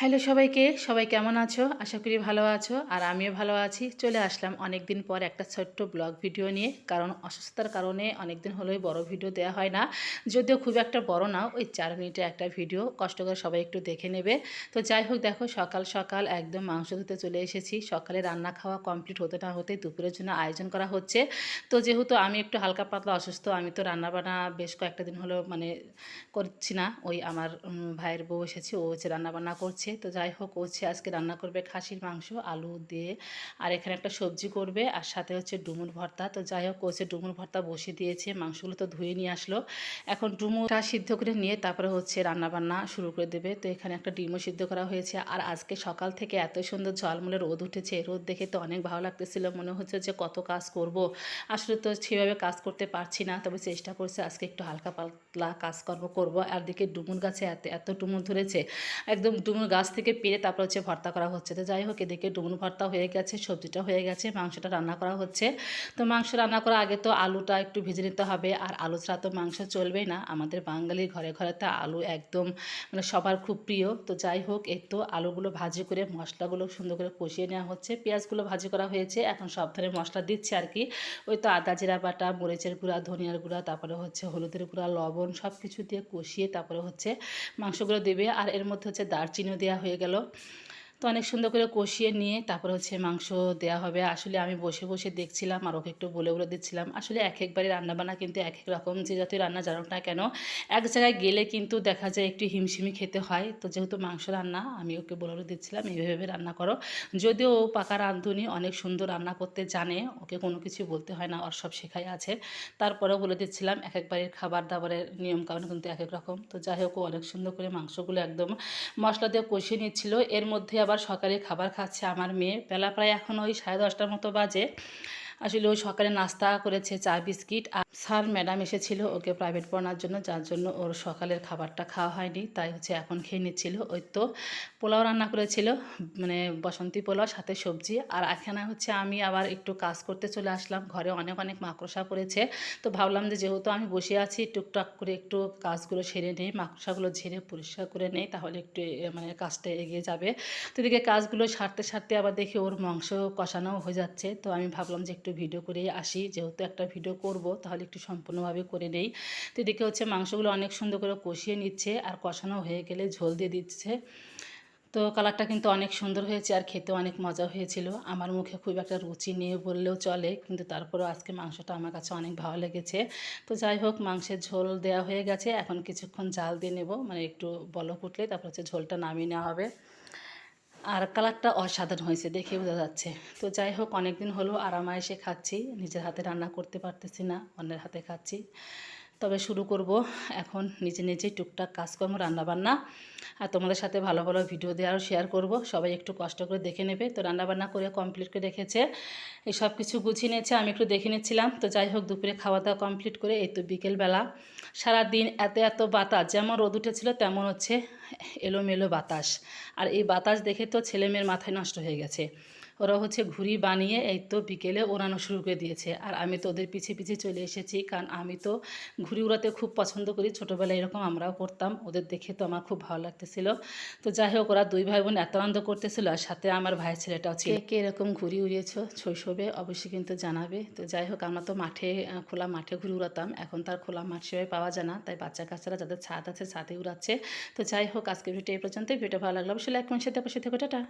Hello সবাইকে, সবাই কেমন আছো? আশা করি ভালো আছো, আর আমিও ভালো আছি। চলে আসলাম অনেক দিন পর একটা ছোট্ট ব্লগ ভিডিও নিয়ে, কারণ অসুস্থতার কারণে অনেক দিন হলোই বড় ভিডিও দেওয়া হয় না। যদিও খুব একটা বড় না, ওই চার মিনিটে একটা ভিডিও, কষ্ট করে সবাই একটু দেখে নেবে। তো যাই হোক, দেখো, সকাল সকাল একদম মাংস ধুতে চলে এসেছি। সকালে রান্না খাওয়া কমপ্লিট হতে না হতে দুপুরের জন্য আয়োজন করা হচ্ছে। তো যেহেতু আমি একটু হালকা পাতলা অসুস্থ, আমি তো রান্না বান্না বেশ কয়েকটা দিন হলো মানে করছি না। ওই আমার ভাইয়ের বউ এসেছে, ও হচ্ছে রান্না বান্না করছে তো যাই হোক হচ্ছে আজকে রান্না করবে খাসির মাংস, আলু দিয়ে, আর এখানে একটা সবজি করবে, আর সাথে হচ্ছে ডুমুর ভর্তা। তো যাই হোক হচ্ছে ডুমুর ভর্তা বসিয়ে দিয়েছে, মাংসগুলো তো ধুয়ে নিয়ে আসলো। এখন ডুমুরটা সিদ্ধ করে নিয়ে তারপরে হচ্ছে রান্না বান্না শুরু করে দেবে। তো এখানে একটা ডিমও সিদ্ধ করা হয়েছে। আর আজকে সকাল থেকে এত সুন্দর ঝলমলে রোদ উঠেছে রোদ দেখে তো অনেক ভালো লাগতেছিল। মনে হচ্ছে যে কত কাজ করব। আসলে তো সেভাবে কাজ করতে পারছি না, তবে চেষ্টা করছে আজকে একটু হালকা পাতলা কাজকর্ম করব। আর দিকে ডুমুর গাছে এত এত ডুমুর ধরেছে, একদম ডুমুর গাছ থেকে পেরে তারপর হচ্ছে ভর্তা করা হচ্ছে। তো যাই হোক, এদিকে ডুমুন ভর্তা হয়ে গেছে, সবজিটা হয়ে গেছে, মাংসটা রান্না করা হচ্ছে। তো মাংস রান্না করার আগে তো আলুটা একটু ভেজে নিতে হবে, আর আলু ছাড়া তো মাংস চলবেই না। আমাদের বাঙালির ঘরে ঘরে তো আলু একদম মানে সবার খুব প্রিয়। তো যাই হোক, এই তো আলুগুলো ভাজি করে মশলাগুলো সুন্দর করে কষিয়ে নেওয়া হচ্ছে। পেঁয়াজগুলো ভাজি করা হয়েছে, এখন সব ধরনের মশলা দিচ্ছে আর কি। ওই তো আদা জিরা বাটা, মরিচের গুঁড়া, ধনিয়ার গুঁড়া, তারপরে হচ্ছে হলুদের গুঁড়া, লবণ সব কিছু দিয়ে কষিয়ে তারপরে হচ্ছে মাংসগুলো দেবে। আর এর মধ্যে হচ্ছে দারচিনিও দেওয়া হয়ে গেল তো অনেক সুন্দর করে কষিয়ে নিয়ে তারপর হচ্ছে মাংস দেওয়া হবে। আসলে আমি বসে বসে দেখছিলাম আর ওকে একটু বলে বলে দিচ্ছিলাম। আসলে এক একবারই রান্নাবান্না কিন্তু এক এক রকম যে যতই রান্না জানুক না কেন, এক জায়গায় গেলে কিন্তু দেখা যায় একটু হিমশিমি খেতে হয়। তো যেহেতু মাংস রান্না, আমি ওকে বলে বলে দিচ্ছিলাম, এইভাবে রান্না করো। যদিও ও পাকা রাঁধুনি, অনেক সুন্দর রান্না করতে জানে, ওকে কোনো কিছু বলতে হয় না, ওর সব শেখাই আছে। তারপরেও বলে দিচ্ছিলাম, এক একবারের খাবার দাবারের নিয়ম কারণ কিন্তু এক এক রকম। তো যাই হোক অনেক সুন্দর করে মাংসগুলো একদম মশলা দিয়ে কষিয়ে নিচ্ছিল। এর মধ্যে আবার সকালে খাবার খাচ্ছে আমার মেয়ে। বেলা প্রায় এখন ওই সাড়ে দশটার মতো বাজে। আসলে ওই সকালে নাস্তা করেছে চা বিস্কিট। আর স্যার, ম্যাডাম এসেছিল ওকে প্রাইভেট পড়ানোর জন্য, যার জন্য ওর সকালের খাবারটা খাওয়া হয়নি। তাই হচ্ছে এখন খেয়ে নিচ্ছিল। ওই তো পোলাও রান্না করেছিল মানে বসন্তী পোলাও, সাথে সবজি। আর এখানে হচ্ছে আমি আবার একটু কাজ করতে চলে আসলাম। ঘরে অনেক অনেক মাকড়সা পড়েছে। তো ভাবলাম যে যেহেতু আমি বসে আছি, টুকটাক করে একটু কাজগুলো সেরে নেই, মাকড়সাগুলো ঝেড়ে পরিষ্কার করে নেই, তাহলে একটু মানে কাজটা এগিয়ে যাবে। তো এদিকে কাজগুলো সারতে সারতে আবার দেখি ওর মাংস কষানো হয়ে যাচ্ছে। তো আমি ভাবলাম যে একটু ভিডিও করে আসি। যেহেতু একটা ভিডিও করব, তাহলে একটু সম্পূর্ণভাবে করে নেই। তো এদিকে হচ্ছে মাংসগুলো অনেক সুন্দর করে কষিয়ে নিচ্ছে আর কষানো হয়ে গেলে ঝোল দিয়ে দিচ্ছে। তো কালারটা কিন্তু অনেক সুন্দর হয়েছে আর খেতে অনেক মজা হয়েছিল। আমার মুখে খুব একটা রুচি নিয়ে বললেও চলে, কিন্তু তারপরেও আজকে মাংসটা আমার কাছে অনেক ভালো লেগেছে। তো যাই হোক, মাংসের ঝোল দেওয়া হয়ে গেছে। এখন কিছুক্ষণ জাল দিয়ে নেব মানে একটু বলক উঠলে তারপর হচ্ছে ঝোলটা নামিয়ে নেওয়া হবে। আর কালারটা অসাধারণ হয়েছে দেখে বোঝা যাচ্ছে। তো যাই হোক অনেক দিন হলো আরামায়েসে খাচ্ছি। নিজের হাতে রান্না করতে পারতেছি না, অন্যের হাতে খাচ্ছি। তবে শুরু করব এখন নিজে নিজেই টুকটাক কাজকর্ম, রান্নাবান্না। আর তোমাদের সাথে ভালো ভালো ভিডিও দিয়ে আরও শেয়ার করব। সবাই একটু কষ্ট করে দেখে নেবে। তো রান্নাবান্না করে কমপ্লিট করে রেখেছে। এই সব কিছু গুছিয়ে নিয়েছে, আমি একটু দেখে নিচ্ছিলাম। তো যাই হোক, দুপুরে খাওয়া দাওয়া কমপ্লিট করে এই তো বিকেলবেলা। সারাদিন এত এত বাতাস, যেমন রোদ উঠেছিল তেমন হচ্ছে। এলোমেলো বাতাস। আর এই বাতাস দেখে তো ছেলে মেয়ের মাথায় নষ্ট হয়ে গেছে। ওরা হচ্ছে ঘুড়ি বানিয়ে এই তো বিকেলে ওড়ানো শুরু করে দিয়েছে। আর আমি তো ওদের পিছিয়ে পিছিয়ে চলে এসেছি, কারণ আমি তো ঘুড়ি উড়াতে খুব পছন্দ করি। ছোটোবেলায় এরকম আমরাও করতাম, ওদের দেখে তো আমার খুব ভালো লাগতেছিল। তো যাই হোক, ওরা দুই ভাই বোন এত আনন্দ করতেছিল, আর সাথে আমার ভাইয়ের ছেলেটাও ছিল। কে এরকম ঘুড়ি উড়িয়েছো শৈশবে, অবশ্যই কিন্তু জানাবে। তো যাই হোক, আমরা তো মাঠে খোলা মাঠে ঘুড়ি উড়াতাম। এখন তার খোলা মাঠ সেভাবে পাওয়া যায় না। তাই বাচ্চা কাচ্চারা যাদের ছাদ আছে, ছাদে উড়াচ্ছে। তো যাই হোক আজকে ভিডিও এই পর্যন্ত ভিডিও ভালো লাগল অবশ্যই লাইক কমেন্ট সাথে পাশে থেকে। টাটা।